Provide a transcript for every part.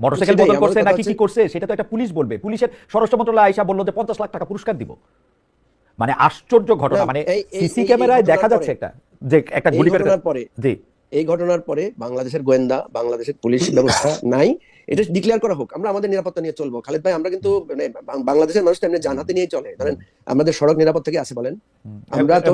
Motorcycle বদল করছে নাকি কি করছে সেটা তো একটা পুলিশ বলবে। পুলিশের স্বরাষ্ট্র মন্ত্রণালয় আইসা বলল যে পঞ্চাশ লাখ টাকা পুরস্কার দিব। মানে আশ্চর্য ঘটনা মানে সিসি ক্যামেরায় দেখা যাচ্ছে একটা যে একটা গুলি পরে জি। এই ঘটনার পরে বাংলাদেশের গোয়েন্দা বাংলাদেশের পুলিশ ব্যবস্থা নাই। এটা ডিক্লেয়ার করা হোক আমরা আমাদের নিরাপত্তা নিয়ে চলবো। খালেদ ভাই আমরা কিন্তু মানে বাংলাদেশের মানুষ এমনি জান হাতে নিয়ে চলে। ধরেন আমাদের সড়ক নিরাপদ থেকে আছে বলেন। আমরা তো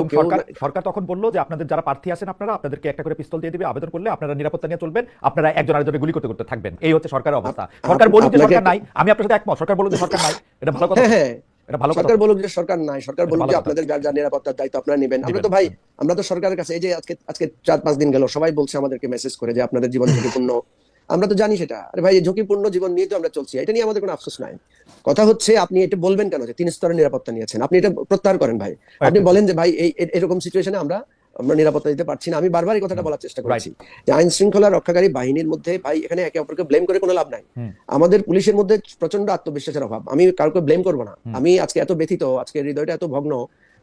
সরকার তখন বলল যে আপনাদের যারা প্রার্থী আছেন আপনারা আপনাদেরকে একটা করে পিস্তল দিয়ে দিবে আবেদন করলে আপনারা নিরাপত্তা নিয়ে চলবেন আপনারা একজন আরেকজনের গুলি করতে করতে থাকবেন। এই হচ্ছে সরকারের অবস্থা। সরকার বলুক যে সরকার নাই আমি আপনার সাথে একমত সরকার বলুন যে সরকার নাই এটা ভালো কথা। হ্যাঁ হ্যাঁ। এটা ভালো সরকার বলুক যে সরকার নাই সরকার বলুক যে আপনাদের যার যার নিরাপত্তার দায়িত্ব আপনারা নেবেন। আমরা তো ভাই আমরা তো সরকারের কাছে এই যে আজকে আজকে চার পাঁচ দিন গেল সবাই বলছে আমাদেরকে মেসেজ করে যে আপনাদের জীবন ঝুঁকিপূর্ণ। আমরা তো জানি সেটা। আরে ভাই ঝুঁকিপূর্ণ জীবন নিয়ে তো আমরা চলছি এটা নিয়ে আমাদের কোনো আফসোস নাই। কথা হচ্ছে আপনি এটা বলবেন কেন যে তিন স্তরের নিরাপত্তা নিয়েছেন? আপনি এটা প্রত্যাহার করেন ভাই। আপনি বলেন যে ভাই এই এরকম সিচুয়েশনে আমরা আমরা নিরাপত্তা দিতে পারছি না। আমি বারবার এই কথাটা বলার চেষ্টা করছি যে আইন শৃঙ্খলা রক্ষাকারী বাহিনীর মধ্যে ভাই এখানে একে অপরকে ব্লেম করে কোনো লাভ নাই। আমাদের পুলিশের মধ্যে প্রচণ্ড আত্মবিশ্বাসের অভাব। আমি কাউকে ব্লেম করব না। আমি আজকে এত ব্যথিত আজকে হৃদয়টা এত ভগ্ন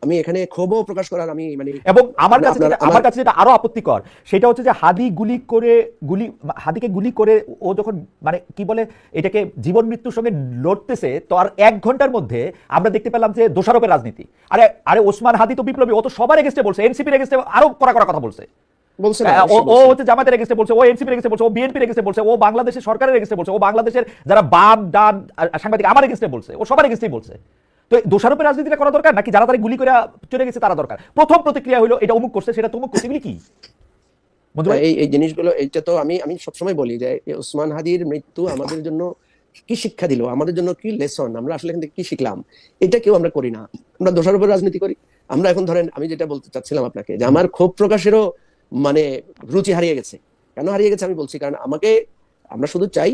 আমি এখানে ক্ষোভও প্রকাশ করার আমি মানে এবং আমার কাছে আমার কাছে যেটা আরও আপত্তিকর সেটা হচ্ছে যে হাদি গুলি করে গুলি হাদিকে গুলি করে ও যখন মানে কি বলে এটাকে জীবন মৃত্যুর সঙ্গে লড়তেছে তো আর এক ঘণ্টার মধ্যে আমরা দেখতে পেলাম যে দোষারোপের রাজনীতি। আরে আরে ওসমান হাদি তো বিপ্লবী ও তো সবার এগেস্টে বলছে এনসিপির এগেস্টে আরও করা কড়া কথা বলছে। বলছে ও। হচ্ছে জামাতের এগেস্টে বলছে ও এনসিপির এগেস্টে বলছে ও বিএনপির এগেস্টে বলছে ও বাংলাদেশের সরকারের এগেস্টে বলছে ও বাংলাদেশের যারা বাম ডান সাংবাদিক আমার এগেস্টে বলছে ও সবার এগেস্টেই বলছে। তো দোষারোপের রাজনীতিটা করা দরকার? নাকি যারা তারা গুলি করে চলে গেছে তারা দরকার? প্রথম প্রতিক্রিয়া হলো এটা অমুক করছে, সেটা তমুক করছে কি? এই এই জিনিসগুলো, এইটা তো আমি আমি সবসময় বলি যে ওসমান হাদির মৃত্যু আমাদের জন্য কি শিক্ষা দিল? আমাদের জন্য কি লেসন? আমরা আসলে এখান থেকে কি শিখলাম? এটা কেউ আমরা করি না। আমরা দোষারোপের রাজনীতি করি। আমরা এখন ধরেন, আমি যেটা বলতে চাচ্ছিলাম আপনাকে, যে আমার ক্ষোভ প্রকাশেরও মানে রুচি হারিয়ে গেছে। কেন হারিয়ে গেছে আমি বলছি? কারণ আমাকে, আমরা শুধু চাই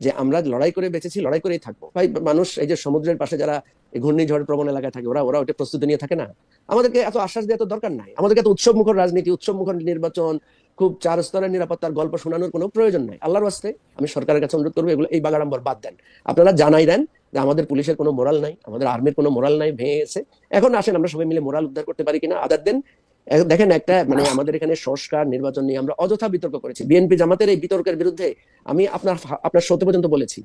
যে আমরা লড়াই করে বেঁচেছি, লড়াই করেই থাকব। ভাই, মানুষ এই যে সমুদ্রের পাশে যারা ঘূর্ণিঝড় প্রবণ এলাকায় থাকে, ওরা ওরা ওটা প্রস্তুতি নিয়ে থাকে না? আমাদেরকে এত আশ্বাস দেওয়া তো দরকার নাই। আমাদেরকে এত উৎসব মুখর রাজনীতি উৎসব মুখর নির্বাচন, খুব চার স্তরের নিরাপত্তার গল্প শোনানোর কোনো প্রয়োজন নাই। আল্লাহর ওয়াস্তে আমি সরকারের কাছে অনুরোধ করব, এগুলো এই বাগাড়াম্বর বাদ দেন। আপনারা জানাই দেন যে আমাদের পুলিশের কোনো মোরাল নাই, আমাদের আর্মির কোনো মোরাল নাই, ভেঙে গেছে। এখন আসেন, আমরা সবাই মিলে মোরাল উদ্ধার করতে পারি কিনা, আদার দেন। দেখেন একটা মানে আমাদের এখানে সংস্কার নির্বাচন নিয়ে আমরা অযথা বিতর্ক করেছি। বিএনপি জামাতের এই বিতর্কের বিরুদ্ধে আমি আপনার আপনার সত্য পর্যন্ত বলেছি।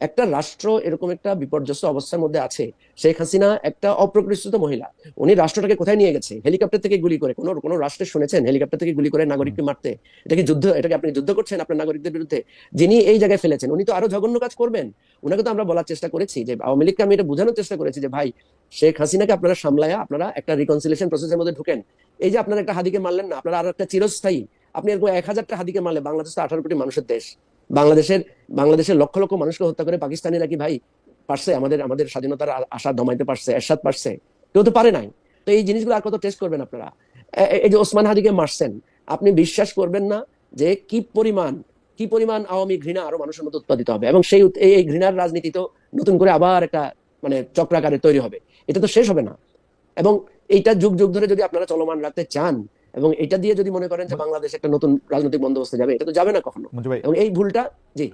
একটা রাষ্ট্র এরকম একটা বিপর্যস্ত অবস্থার মধ্যে আছে। শেখ হাসিনা একটা অপ্রকৃষ্ট মহিলা। উনি রাষ্ট্রটাকে কোথায় নিয়ে গেছে? হেলিকপ্টার থেকে গুলি করে। কোন কোন রাষ্ট্রে শুনেছেন হেলিকপ্টার থেকে গুলি করে নাগরিককে মারতে? এটা কি যুদ্ধ? এটাকে আপনি যুদ্ধ করছেন আপনার নাগরিকদের বিরুদ্ধে? যিনি এই জায়গায় ফেলেছেন, উনি তো আরও জঘন্য কাজ করবেন। ওনাকে তো আমরা বলার চেষ্টা করেছি যে, আওয়ামী লীগকে আমি এটা বোঝানোর চেষ্টা করেছি যে, ভাই, শেখ হাসিনাকে আপনারা সামলায়া আপনারা একটা রিকনসিলেশন প্রসেসের মধ্যে ঢুকেন। এই যে আপনারা একটা হাদিকে মারলেন না, আপনারা আর একটা চিরস্থায়ী। আপনি এরকম এক হাজারটা হাদিকে মারলে বাংলাদেশ তো আঠারো কোটি মানুষের দেশ। বাংলাদেশের বাংলাদেশের লক্ষ লক্ষ মানুষকে হত্যা করে পাকিস্তানিরা কি ভাই পারছে? আমাদের আমাদের স্বাধীনতার আশা দমাইতে পারছে, এরশাদ পারছে। কেউ তো পারে নাই। তো এই জিনিসগুলো আর কত টেস্ট করবেন আপনারা? এই যে ওসমান হাদিকে মারছেন, আপনি বিশ্বাস করবেন না যে কি পরিমাণ কি পরিমাণ আওয়ামী ঘৃণা আরও মানুষের মধ্যে উৎপাদিত হবে? এবং সেই এই ঘৃণার রাজনীতি তো নতুন করে আবার একটা মানে চক্রাকারে তৈরি হবে। এটা তো শেষ হবে না। এবং এইটা যুগ যুগ ধরে যদি আপনারা চলমান রাখতে চান এবং এটা দিয়ে যদি মনে করেন যে বাংলাদেশ একটা নতুন রাজনৈতিক বন্দোবস্তে যাবে এটা তো যাবে না কখনো। এবং এই ভুলটা জি।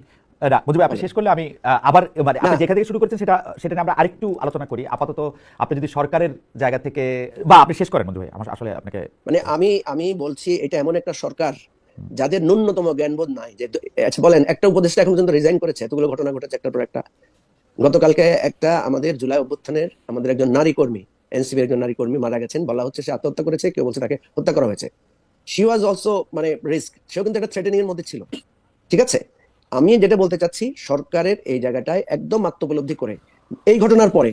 না আপনি শেষ করলে আমি আবার মানে আপনি যেখান থেকে শুরু করছেন সেটা সেটা আমরা আরেকটু আলোচনা করি। আপাতত আপনি যদি সরকারের জায়গা থেকে বা আপনি শেষ করেন মঞ্জু ভাই আমার আসলে আপনাকে মানে আমি আমি বলছি এটা এমন একটা সরকার যাদের ন্যূনতম জ্ঞানবোধ নাই। যে আচ্ছা বলেন একটা উপদেষ্টা এখন পর্যন্ত রিজাইন করেছে এতগুলো ঘটনা ঘটেছে একটার পর একটা। গতকালকে একটা আমাদের জুলাই অভ্যুত্থানের আমাদের একজন নারী কর্মী এনসিবির একজন নারী কর্মী মারা গেছেন, বলা হচ্ছে সে আত্মহত্যা করেছে, কেউ বলছে তাকে হত্যা করা হয়েছে। শি ওয়াজ অলসো মানে রিস্ক সেও কিন্তু একটা থ্রেটেনিং এর মধ্যে ছিল। ঠিক আছে? আমি যেটা বলতে চাচ্ছি, সরকারের এই জায়গাটায় একদম আত্মোপলব্ধি করে। এই ঘটনার পরে,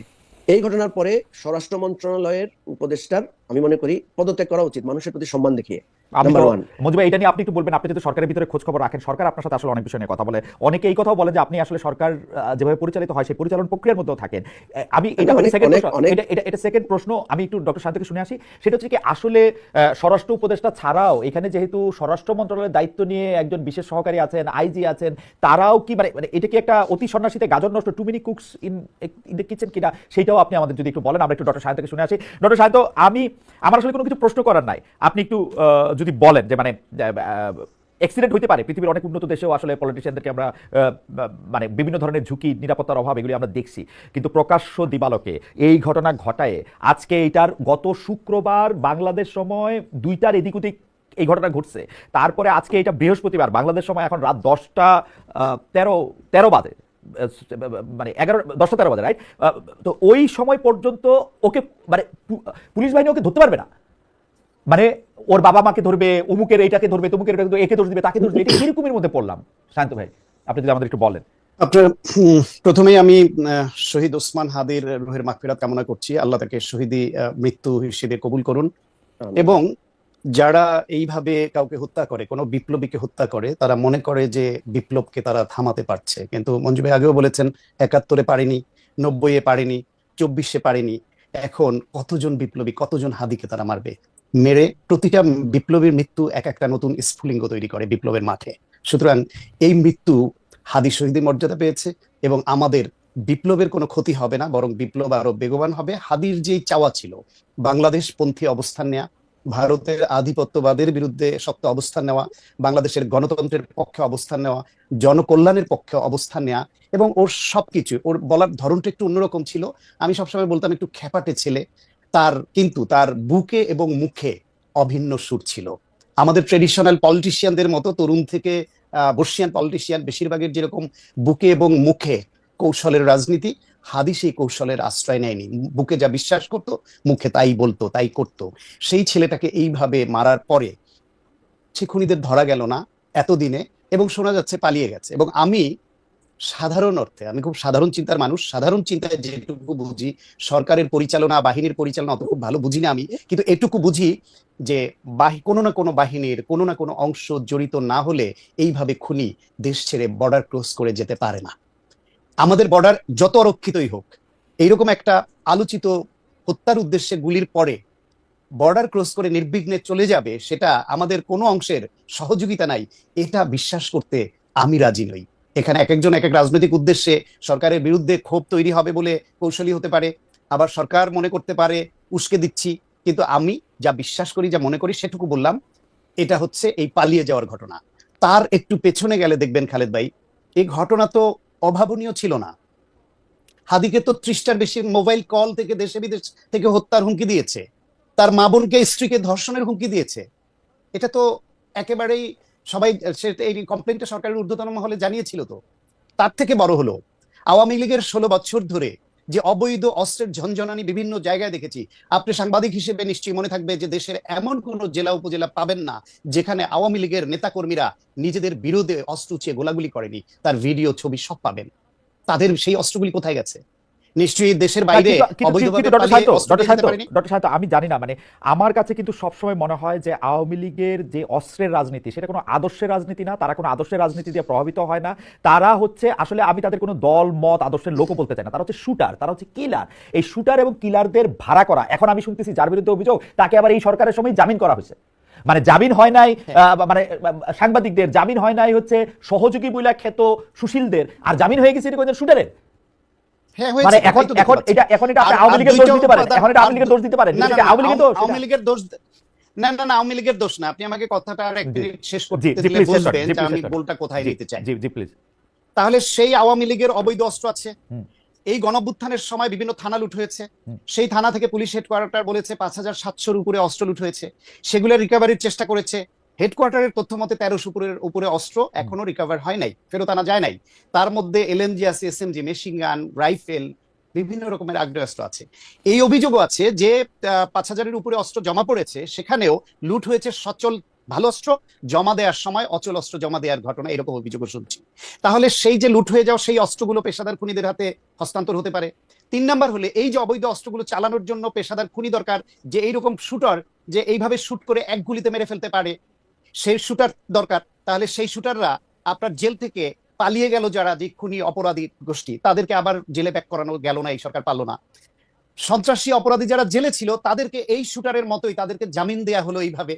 এই ঘটনার পরে স্বরাষ্ট্র মন্ত্রণালয়ের উপদেষ্টার, আমি মনে করি, পদত্যাগ করা উচিত, মানুষের প্রতি সম্মান দেখিয়ে। এটা নিয়ে আপনি একটু বলবেন আপনি যদি সরকারের ভিতরে খোঁজ খবর রাখেন সরকার আপনার সাথে আসলে অনেক বিষয় নিয়ে কথা বলে। অনেকে এই কথাও বলে যে আপনি আসলে সরকার যেভাবে পরিচালিত হয় সেই পরিচালন প্রক্রিয়ার মধ্যেও থাকেন। আমি এটা সেকেন্ড এটা সেকেন্ড প্রশ্ন আমি একটু ডক্টর শান্তকে শুনে আসি। সেটা হচ্ছে কি আসলে স্বরাষ্ট্র উপদেষ্টা ছাড়াও এখানে যেহেতু স্বরাষ্ট্র মন্ত্রণালয়ের দায়িত্ব নিয়ে একজন বিশেষ সহকারী আছেন আইজি আছেন তারাও কি মানে মানে এটা কি একটা অতি সন্ন্যাসীতে গাজন নষ্ট too many cooks in in the kitchen কিনা? সেটাও আপনি আমাদের যদি একটু বলেন আমরা একটু ডক্টর সায়ন্তকে শুনে আসি। ডক্টর সায়ন্ত আমি আমার আসলে কোনো কিছু প্রশ্ন করার নাই। আপনি একটু যদি বলেন যে মানে অ্যাক্সিডেন্ট হইতে পারে, পৃথিবীর অনেক উন্নত দেশেও আসলে পলিটিশিয়ানদেরকে আমরা মানে বিভিন্ন ধরনের ঝুঁকি, নিরাপত্তার অভাব এগুলি আমরা দেখছি। কিন্তু প্রকাশ্য দিবালকে এই ঘটনা ঘটায় আজকে এটার গত শুক্রবার বাংলাদেশ সময় দুইটার এদিক ওদিক এই ঘটনা ঘটছে। তারপরে আজকে এটা বৃহস্পতিবার, বাংলাদেশ সময় এখন রাত দশটা তেরো তেরো বাজে মানে এগারো, দশটা তেরো বাজে রাইট তো ওই সময় পর্যন্ত ওকে মানে পুলিশ বাহিনী ওকে ধরতে পারবে না। মানে ওর বাবা মাকে ধরবে অমুকের এইটাকে ধরবে তমুকের এটাকে ধরবে, একে দোষ দিবে তাকে দোষ দিবে এটা কিরকমের মধ্যে পড়লাম। শান্ত ভাই আপনি যদি আমাদের একটু বলেন। আপনার উম, প্রথমেই আমি আহ, শহীদ ওসমান হাদির রুহের মাগফিরাত কামনা করছি। আল্লাহ তাকে শহীদি আহ, মৃত্যু হিসেবে কবুল করুন। এবং যারা এইভাবে কাউকে হত্যা করে কোনো বিপ্লবীকে হত্যা করে তারা মনে করে যে বিপ্লবকে তারা থামাতে পারছে। কিন্তু মঞ্জু ভাই আগেও বলেছেন একাত্তরে পারেনি নব্বইয়ে পারেনি চব্বিশে পারেনি। এখন কতজন বিপ্লবী কতজন হাদিকে তারা মারবে? মেরে প্রতিটা বিপ্লবীর মৃত্যু এক একটা নতুন স্ফুলিঙ্গ তৈরি করে বিপ্লবের মাঠে। সুতরাং এই মৃত্যু হাদি শহীদের মর্যাদা পেয়েছে এবং আমাদের বিপ্লবের কোনো ক্ষতি হবে না, বরং বিপ্লব আরও বেগবান হবে। হাদির যেই চাওয়া ছিল বাংলাদেশ পন্থী অবস্থান নেওয়া ভারতের আধিপত্যবাদের বিরুদ্ধে শক্ত অবস্থান নেওয়া, বাংলাদেশের গণতন্ত্রের পক্ষে অবস্থান নেওয়া, জনকল্যাণের পক্ষে অবস্থান নেওয়া এবং ওর সবকিছু, ওর বলার ধরনটা একটু অন্যরকম ছিল। আমি সবসময় বলতাম একটু খ্যাপাটে ছেলে তার, কিন্তু তার বুকে এবং মুখে অভিন্ন সুর ছিল। আমাদের ট্রেডিশনাল পলিটিশিয়ানদের মতো তরুণ থেকে বর্ষিয়ান পলিটিশিয়ান বেশিরভাগের যেরকম বুকে এবং মুখে কৌশলের রাজনীতি, হাদি সেই কৌশলের আশ্রয় নেয়নি। বুকে যা বিশ্বাস করতো, মুখে তাই বলতো, তাই করতো। সেই ছেলেটাকে এইভাবে মারার পরে সে খুনিদের ধরা গেল না এতদিনে এবং শোনা যাচ্ছে পালিয়ে গেছে। এবং আমি সাধারণ অর্থে, আমি খুব সাধারণ চিন্তার মানুষ, সাধারণ চিন্তায় যেটুকু বুঝি, সরকারের পরিচালনা, বাহিনীর পরিচালনা অত খুব ভালো বুঝি না আমি, কিন্তু এটুকু বুঝি যে কোনো না কোনো বাহিনীর, কোনো না কোনো অংশ জড়িত না হলে এইভাবে খুনি দেশ ছেড়ে বর্ডার ক্রস করে যেতে পারে না। আমাদের বর্ডার যত অরক্ষিতই হোক, এইরকম একটা আলোচিত হত্যার উদ্দেশ্যে গুলির পরে বর্ডার ক্রস করে নির্বিঘ্নে চলে যাবে, সেটা আমাদের কোনো অংশের সহযোগিতা নাই, এটা বিশ্বাস করতে আমি রাজি নই। এখানে এক একজন, এক এক রাজনৈতিক উদ্দেশ্যে সরকারের বিরুদ্ধে ক্ষোভ তৈরি হবে বলে কৌশলী হতে পারে। আবার সরকার মনে করতে পারে, উস্কে দিচ্ছি। কিন্তু আমি যা বিশ্বাস করি, যা মনে করি, সেটুকু বললাম, এটা হচ্ছে এই পালিয়ে যাওয়ার ঘটনা। তার একটু পেছনে গেলে দেখবেন খালেদ ভাই, এই ঘটনা তো অভাবনীয় ছিল না। হাদিকে তো ত্রিশটার বেশি মোবাইল কল থেকে দেশে বিদেশ থেকে হত্যার হুমকি দিয়েছে। তার মা বোনকে, স্ত্রীকে ধর্ষণের হুমকি দিয়েছে। এটা তো একেবারেই সবাই এই কমপ্লেনটা সরকারের ঊর্ধ্বতন মহলে জানিয়েছিল তো। তার থেকে বড় হলো, আওয়ামী লীগের ষোলো বছর ধরে যে অবৈধ অস্ত্রের ঝনঝনানি বিভিন্ন জায়গায় দেখেছি, আপনি সাংবাদিক হিসেবে নিশ্চয়ই মনে থাকবে যে দেশের এমন কোন জেলা উপজেলা পাবেন না, যেখানে আওয়ামী লীগের নেতাকর্মীরা নিজেদের বিরুদ্ধে অস্ত্র উঁচিয়ে গোলাগুলি করেনি, তার ভিডিও ছবি সব পাবেন। তাদের সেই অস্ত্রগুলি কোথায় গেছে? নিশ্চয়ই দেশের বাইরে আমি জানি না মানে আমার কাছে কিন্তু সবসময় মনে হয় যে আওয়ামী লীগের যে অস্ত্রের রাজনীতি সেটা কোনো আদর্শের রাজনীতি না তারা কোনো আদর্শের রাজনীতি দিয়ে প্রভাবিত হয় না। তারা হচ্ছে আসলে আমি তাদের কোনো দল মত আদর্শের লোকও বলতে চাই না। তারা হচ্ছে শুটার তারা হচ্ছে কিলার। এই শুটার এবং কিলারদের ভাড়া করা এখন আমি শুনতেছি যার বিরুদ্ধে অভিযোগ তাকে আবার এই সরকারের সময় জামিন করা হয়েছে। মানে জামিন হয় নাই আহ, মানে সাংবাদিকদের জামিন হয় নাই হচ্ছে সহযোগী বইলা খ্যাত সুশীলদের আর জামিন হয়ে গেছে শুটারের? হ্যাঁ, মানে এখন এটাই তো দেখতে এখন এটা এখন এটা আপনি আওয়ামী লীগের দোষ দিতে পারেন এখন এটা আওয়ামী লীগের দোষ দিতে পারেন না, না, এটা আওয়ামী লীগের দোষ। আওয়ামী লীগের দোষ না না না আওয়ামী লীগের দোষ না। আপনি আমাকে কথাটা আর এক মিনিট শেষ করতে দিলে বুঝবেন যে আমি গোলটা কোথায় নিতে চাই? জি জি প্লিজ তাহলে সেই আওয়ামী লীগের অবৈধ অস্ত্র আছে। এই গণঅভ্যুত্থানের সময় বিভিন্ন থানা লুট হয়েছে। সেই থানা থেকে পুলিশ হেডকোয়ার্টার বলেছে পাঁচ হাজার সাতশোর উপরে অস্ত্র লুট হয়েছে। সেগুলো রিকভারির চেষ্টা করেছে। হেডকোয়ার্টারের তথ্য মতে তেরোশো উপরের উপরে অস্ত্র এখনও রিকভার হয় নাই ফেরত আনা যায় নাই। তার মধ্যে এলএমজি আছে এসএমজি মেশিন গান রাইফেল বিভিন্ন রকমের আগ্নেয়াস্ত্র আছে। এই অভিযোগও আছে যে পাঁচ হাজারের উপরে অস্ত্র জমা পড়েছে সেখানেও লুট হয়েছে সচল ভালো অস্ত্র জমা দেওয়ার সময় অচল অস্ত্র জমা দেওয়ার ঘটনা এরকম অভিযোগও শুনছি। তাহলে সেই যে লুট হয়ে যাওয়া সেই অস্ত্রগুলো পেশাদার খুনিদের হাতে হস্তান্তর হতে পারে। তিন নাম্বার হলে এই যে অবৈধ অস্ত্রগুলো চালানোর জন্য পেশাদার খুনি দরকার যে এইরকম শুটার যে এইভাবে শুট করে এক গুলিতে মেরে ফেলতে পারে সেই শুটার দরকার। তাহলে সেই শুটাররা আপনার জেল থেকে পালিয়ে গেল যারা যে খুনি অপরাধী গোষ্ঠী, তাদেরকে আবার জেলে ব্যাক করানো গেল না, এই সরকার পারল না। সন্ত্রাসী অপরাধী যারা জেলে ছিল, তাদেরকে এই শুটারের মতোই তাদেরকে জামিন দেয়া হলো এইভাবে।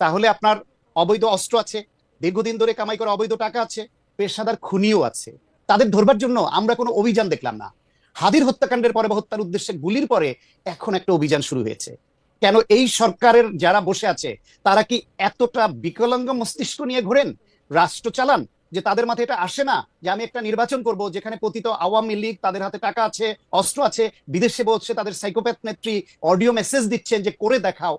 তাহলে আপনার অবৈধ অস্ত্র আছে, দীর্ঘদিন ধরে কামাই করা অবৈধ টাকা আছে, পেশাদার খুনিও আছে। তাদের ধরবার জন্য আমরা কোনো অভিযান দেখলাম না। হাদির হত্যাকাণ্ডের পরে বা হত্যার উদ্দেশ্যে গুলির পরে এখন একটা অভিযান শুরু হয়েছে। কেন এই সরকারের যারা বসে আছে, তারা কি এতটা বিকলাঙ্গ মস্তিষ্ক নিয়ে ঘোরেন? রাষ্ট্র চালান? যে তাদের মাথায় এটা আসে না যে আমি একটা নির্বাচন করব যেখানে পতিত আওয়ামী লীগ তাদের হাতে টাকা আছে, অস্ত্র আছে, বিদেশে বলছে তাদের সাইকোপ্যাথ নেত্রী অডিও মেসেজ দিচ্ছেন যে করে দেখাও।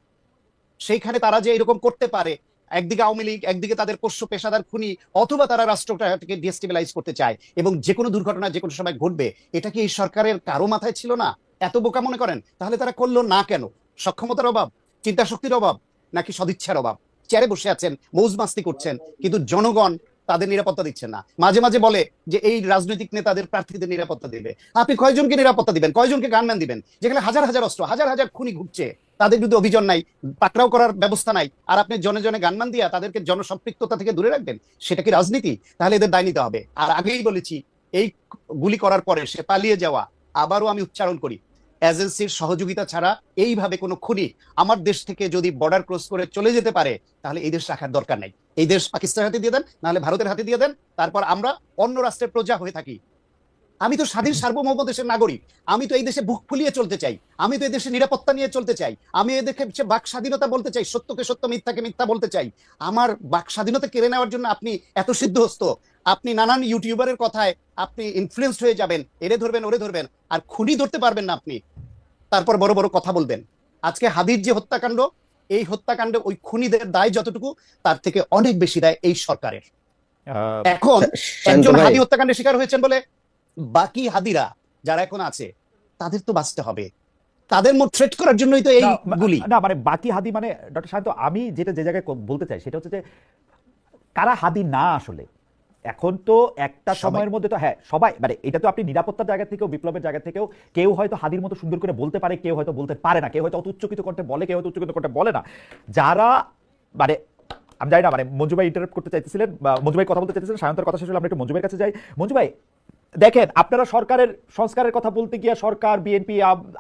সেইখানে তারা যে এরকম করতে পারে, একদিকে আওয়ামী লীগ, একদিকে তাদের পোষ্য পেশাদার খুনি, অথবা তারা রাষ্ট্রটাকে ডিস্টেবিলাইজ করতে চায়, এবং যে কোনো দুর্ঘটনা যে কোনো সময় ঘটবে, এটা কি এই সরকারের কারও মাথায় ছিল না? এত বোকা মনে করেন? তাহলে তারা করল না কেন? সক্ষমতার অভাব চিন্তা শক্তির অভাব, নাকি সদিচ্ছার অভাব? চেয়ারে বসে আছেন, মৌজ মাস্তি করছেন, কিন্তু জনগণ তাদের নিরাপত্তা দিচ্ছেন না। মাঝে মাঝে বলে যে এই রাজনৈতিক নেতাদের প্রার্থীদের নিরাপত্তা দিবে। আপনি কয়জনকে নিরাপত্তা দিবেন? কয়জনকে গানম্যান দিবেন? যেখানে হাজার হাজার অস্ত্র, হাজার হাজার খুনি ঘুরছে, তাদের বিরুদ্ধে অভিযান নাই, পাকড়াও করার ব্যবস্থা নাই, আর আপনি জনে জনে গানমান দিয়া তাদেরকে জনসম্পৃক্ততা থেকে দূরে রাখবেন, সেটা কি রাজনীতি? তাহলে এদের দায় নিতে হবে। আর আগেই বলেছি, এই গুলি করার পরে সে পালিয়ে যাওয়া, আবারও আমি উচ্চারণ করি এজেন্সির সহযোগিতা ছাড়া এইভাবে কোনো খুনি আমার দেশ থেকে যদি বর্ডার ক্রস করে চলে যেতে পারে, তাহলে এই দেশ রাখার দরকার নাই। এই দেশ পাকিস্তানের হাতে দিয়ে দেন, নাহলে ভারতের হাতে দিয়ে দেন, তারপর আমরা অন্য রাষ্ট্রের প্রজা হয়ে থাকি। আমি তো স্বাধীন সার্বভৌম দেশের নাগরিক। আমি তো এই দেশে বুক ফুলিয়ে চলতে চাই। আমি তো এই দেশে নিরাপত্তা নিয়ে চলতে চাই। আমি এই দেশে বাক স্বাধীনতা বলতে চাই সত্যকে সত্য মিথ্যাকে মিথ্যা বলতে চাই। আমার বাক স্বাধীনতা কেড়ে নেওয়ার জন্য আপনি এত সিদ্ধহস্ত। আপনি নানান ইউটিউবারের কথায় আপনি ইনফ্লুয়েন্সড হয়ে যাবেন এরে ধরবেন ওরে ধরবেন আর খুনি ধরতে পারবেন না আপনি। তারপর বড় বড় কথা বলবেন। আজকে হাদির যে হত্যাকাণ্ড এই হত্যাকাণ্ডে ওই খুনিদের দায় যতটুকু তার থেকে অনেক বেশি দায় এই সরকারের। এখন একজন হাদি হত্যাকাণ্ডের শিকার হয়েছেন বলে বাকি হাদিরা যারা এখন আছে তাদের তো বাঁচতে হবে। তাদের মোট থ্রেট করার জন্যই তো এই গুলি। না মানে বাকি হাদি মানে ডক্টর শান্ত আমি যেটা যে জায়গায় বলতে চাই সেটা হচ্ছে যে কারা হাদি না আসলে? এখন তো একটা সময়ের মধ্যে তো হ্যাঁ সবাই মানে এটা তো আপনি নিরাপত্তার জায়গা থেকেও বিপ্লবের জায়গা থেকেও কেউ হয়তো হাদির মতো সুন্দর করে বলতে পারে কেউ হয়তো বলতে পারে না কেউ হয়তো অত উচ্চকিত কণ্ঠে বলে কেউ হয়তো উচ্চকিত কণ্ঠে বলে না। যারা মানে আমি জানি না মানে মঞ্জু ভাই ইন্টারাপ্ট করতে চাইতেছিলেন বা মঞ্জু ভাই কথা বলতে চাইতেছিলেন সায়ন্তর কথা শেষ হলে আমরা একটু মঞ্জু ভাইয়ের কাছে যাই। মঞ্জু ভাই দেখেন আপনারা সরকারের সংস্কারের কথা বলতে গিয়ে সরকার বিএনপি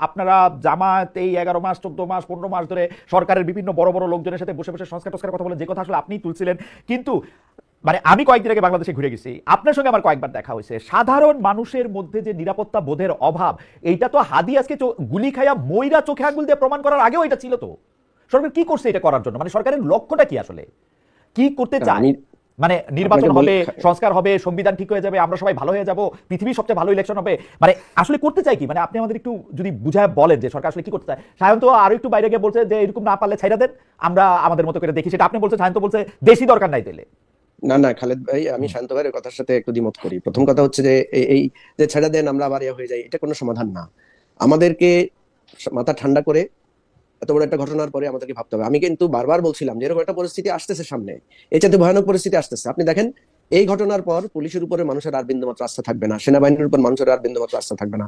আপনারা জামাত এই এগারো মাস চোদ্দ মাস পনেরো মাস ধরে সরকারের বিভিন্ন বড় বড় লোকজনের সাথে বসে বসে সংস্কার টস্কারের কথা বলেন যে কথা আসলে আপনি তুলছিলেন। কিন্তু মানে আমি কয়েকদিন আগে বাংলাদেশে ঘুরে গেছি। আপনার সঙ্গে আমার কয়েকবার দেখা হয়েছে। সাধারণ মানুষের মধ্যে যে নিরাপত্তা বোধের অভাব এইটা তো হাদি আজকে গুলি খাইয়া ময়রা চোখে আঙ্গুল দিয়ে প্রমাণ করার আগেও এটা ছিল তো। সরকার কি করছে এটা করার জন্য? মানে সরকারের লক্ষ্যটা কি আসলে? কি করতে চায়? মানে নির্বাচন হবে সংস্কার হবে সংবিধান ঠিক হয়ে যাবে আমরা সবাই ভালো হয়ে যাব পৃথিবীর সবচেয়ে ভালো ইলেকশন হবে। মানে আসলে করতে চাই কি? মানে আপনি আমাদের একটু যদি বুঝায় বলেন যে সরকার আসলে কি করতে চায়। সায়ন্ত আরও একটু বাইরে গিয়ে বলছে যে এরকম না পারলে ছাইরা দেন আমরা আমাদের মতো করে দেখি। সেটা আপনি বলছেন সায়ন্ত বলছে দেশি দরকার নাই দিলে না না খালেদ ভাই আমি শান্ত ভাইয়ের কথার সাথে একটু দ্বিমত করি। প্রথম কথা হচ্ছে যে এই- এই যে ছেড়ে দেন আমরা আবার ইয়ে হয়ে যাই এটা কোনো সমাধান না। আমাদেরকে মাথা ঠান্ডা করে এত বড় একটা ঘটনার পরে আমাদেরকে ভাবতে হবে। আমি কিন্তু বারবার বলছিলাম যে এরকম একটা পরিস্থিতি আসতেছে সামনে। এর চাইতে ভয়ানক পরিস্থিতি আসতেছে। আপনি দেখেন, এই ঘটনার পর পুলিশের উপরে মানুষের আর বিন্দুমাত্র আস্থা থাকবে না। সেনাবাহিনীর উপর মানুষের আর বিন্দুমাত্র আস্থা থাকবে না।